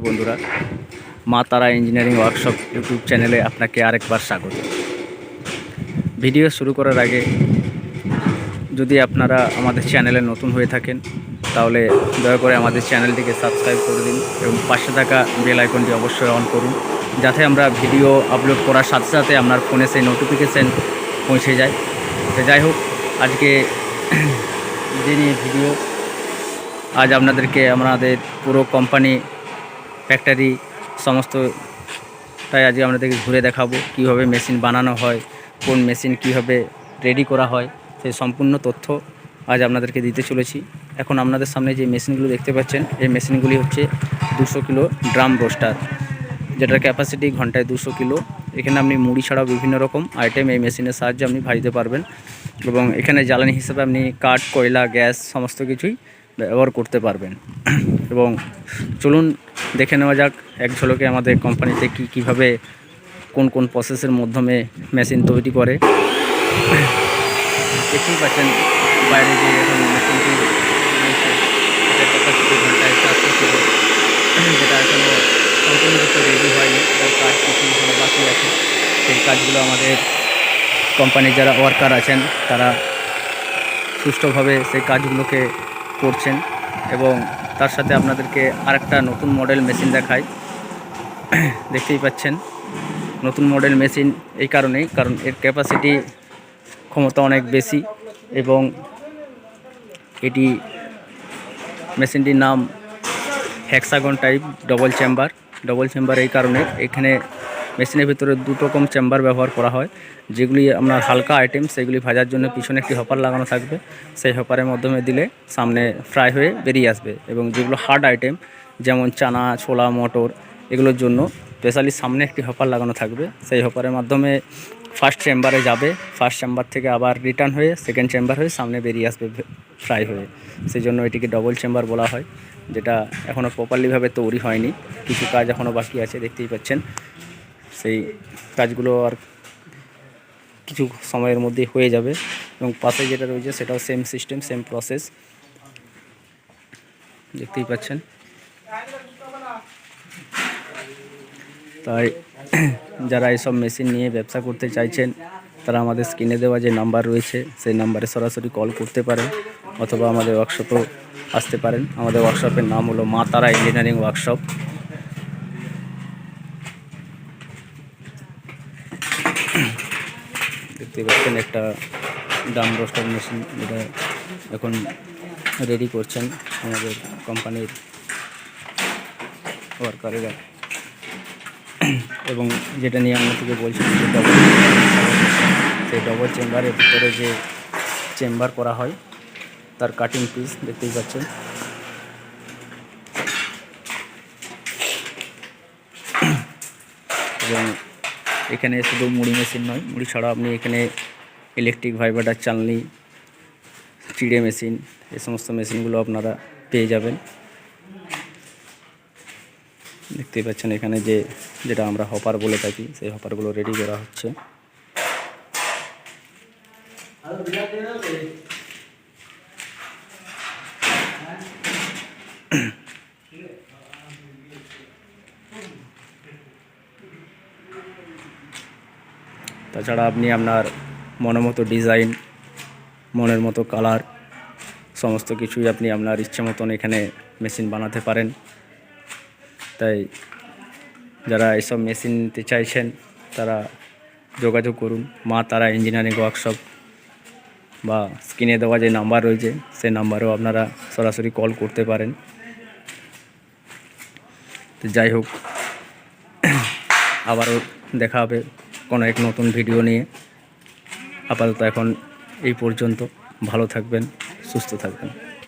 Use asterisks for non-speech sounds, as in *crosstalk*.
বন্ধুরা, মা তারা ইঞ্জিনিয়ারিং ওয়ার্কশপ ইউটিউব চ্যানেলে আপনাকে আরেকবার স্বাগত। ভিডিও শুরু করার আগে যদি আপনারা আমাদের চ্যানেলে নতুন হয়ে থাকেন, তাহলে দয়া করে আমাদের চ্যানেলটিকে সাবস্ক্রাইব করে দিন এবং পাশে থাকা বেল আইকনটি অবশ্যই অন করুন, যাতে আমরা ভিডিও আপলোড করার সাথে সাথে আপনার ফোনে সেই নোটিফিকেশান পৌঁছে যায়। তো যাই হোক, আজকে যে নিয়ে ভিডিও, আজ আপনাদেরকে আমাদের পুরো কোম্পানি ফ্যাক্টরি সমস্ত তাই আজকে আপনাদেরকে ঘুরে দেখাবো, কীভাবে মেশিন বানানো হয়, কোন মেশিন কীভাবে রেডি করা হয়, সেই সম্পূর্ণ তথ্য আজ আপনাদেরকে দিতে চলেছি। এখন আপনাদের সামনে যে মেশিনগুলো দেখতে পাচ্ছেন, এই মেশিনগুলি হচ্ছে দুশো কিলো ড্রাম রোস্টার যেটার ক্যাপাসিটি ঘন্টায় দুশো কিলো। এখানে আপনি মুড়ি ছাড়াও বিভিন্ন রকম আইটেম এই মেশিনের সাহায্যে আপনি ভাজতে পারবেন এবং এখানে জ্বালানি হিসেবে আপনি কাঠ, কয়লা, গ্যাস, সমস্ত কিছুই ব্যবহার করতে পারবেন। এবং চলুন দেখে নেওয়া যাক এক ঝলকে আমাদের কোম্পানিতে কী, কীভাবে কোন কোন প্রসেসের মাধ্যমে মেশিন তৈরি করে। দেখতেই পাচ্ছেন বাইরে যে এখন মেশিনটি রেডি হয়নি তার কাজ বাকি আছে। সেই কাজগুলো আমাদের কোম্পানির যারা ওয়ার্কার আছেন, তারা সুষ্ঠুভাবে সেই কাজগুলোকে করছেন এবং তার সাথে আপনাদেরকে আরেকটা নতুন মডেল মেশিন দেখাই। দেখতেই পাচ্ছেন, নতুন মডেল মেশিন এই কারণেই, কারণ এর ক্যাপাসিটি ক্ষমতা অনেক বেশি এবং এটি মেশিনটির নাম hexagon type double chamber double chamber এই কারণে এখানে মেশিনের ভিতরে দুটো রকম চেম্বার ব্যবহার করা হয়। যেগুলি আপনার হালকা আইটেম সেগুলি ভাজার জন্য পিছনে একটি হপার লাগানো থাকবে। সেই হপারের মাধ্যমে দিলে সামনে ফ্রাই হয়ে বেরিয়ে আসবে এবং যেগুলো হার্ড আইটেম যেমন চানা, ছোলা, মটর, এগুলোর জন্য স্পেশালি সামনে একটি হপার লাগানো থাকবে। সেই হপারের মাধ্যমে ফার্স্ট চেম্বারে যাবে। ফার্স্ট চেম্বার থেকে আবার রিটার্ন হয়ে সেকেন্ড চেম্বার হয়ে সামনে বেরিয়ে আসবে ফ্রাই হয়ে। সেই জন্য এটিকে ডবল চেম্বার বলা হয়, যেটা এখনও প্রপারলিভাবে তৈরি হয়নি। কিছু কাজ এখনও বাকি আছে, দেখতেই পাচ্ছেন। সেই কাজগুলো আর কিছু সময়ের মধ্যে হয়ে যাবে এবং পাশে যেটা রয়েছে সেটাও সেম সিস্টেম সেম প্রসেস দেখতেই পাচ্ছেন। তাই *clears throat* যারা এইসব মেশিন নিয়ে ব্যবসা করতে চাইছেন, তারা আমাদের স্ক্রিনে দেওয়া যে নাম্বার রয়েছে, সেই নাম্বারে সরাসরি কল করতে পারেন অথবা আমাদের ওয়ার্কশপেও আসতে পারেন। আমাদের ওয়ার্কশপের নাম হলো মা তারা ইঞ্জিনিয়ারিং ওয়ার্কশপ দেখতে পাচ্ছেন একটা ডাম রোস্টার মেশিন যেটা এখন রেডি করছেন আমাদের কোম্পানির ওয়ার্কারেরা এবং যেটা নিয়ে থেকে বলছি ডবল সেই ডবল চেম্বারের ভিতরে যে চেম্বার করা হয়, তার কাটিং পিস দেখতেই পাচ্ছেন এবং এখানে শুধু মুড়ি মেশিন নয়, মুড়ি ছাড়াও আপনি এখানে ইলেকট্রিক ভাইব্রেটার চালনি চিড়ে মেশিন এ সমস্ত মেশিনগুলো আপনারা পেয়ে যাবেন। দেখতেই পাচ্ছেন এখানে যে, যেটা আমরা হপার বলে থাকি, সেই হপারগুলো রেডি করা হচ্ছে। তাছাড়া আপনি আপনার মনের মতো ডিজাইন মনের মতো কালার সমস্ত কিছুই আপনি আপনার ইচ্ছে মতন এখানে মেশিন বানাতে পারেন। তাই যারা এসব মেশিন নিতে চাইছেন, তারা যোগাযোগ করুন। মা তারা ইঞ্জিনিয়ারিং ওয়ার্কশপ বা স্ক্রিনে দেওয়া যে নাম্বার রয়েছে সেই নাম্বারেও আপনারা সরাসরি কল করতে পারেন। তো যাই হোক, আবারও দেখা হবে। কোনো এক নতুন ভিডিও নিয়ে। আপাতত এখন এই পর্যন্ত। ভালো থাকবেন সুস্থ থাকবেন।